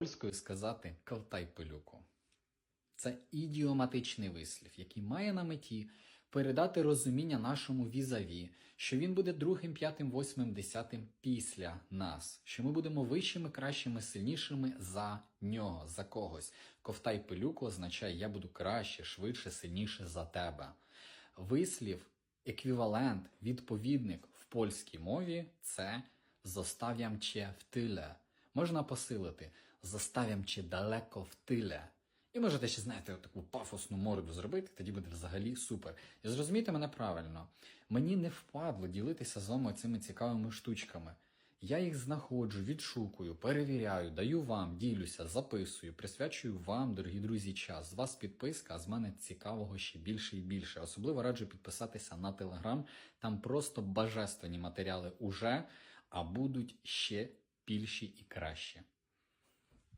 польською сказати ковтай пилюку. Це ідіоматичний вислів, який має на меті передати розуміння нашому візаві, що він буде другим, п'ятим, восьмим, десятим після нас, що ми будемо вищими, кращими, сильнішими за нього, за когось. Ковтай пилюку означає я буду краще, швидше, сильніше за тебе. Вислів, еквівалент, відповідник в польській мові це зоставям че в тиле. Можна посилити зоставям че далеко в тиле. І можете ще, знаєте, таку пафосну морду зробити, тоді буде взагалі супер. І зрозумійте мене правильно, мені не впадло ділитися з вами цими цікавими штучками. Я їх знаходжу, відшукую, перевіряю, даю вам, ділюся, записую, присвячую вам, дорогі друзі, час. З вас підписка, а з мене цікавого ще більше і більше. Особливо раджу підписатися на телеграм. Там просто божественні матеріали уже, а будуть ще більші і кращі.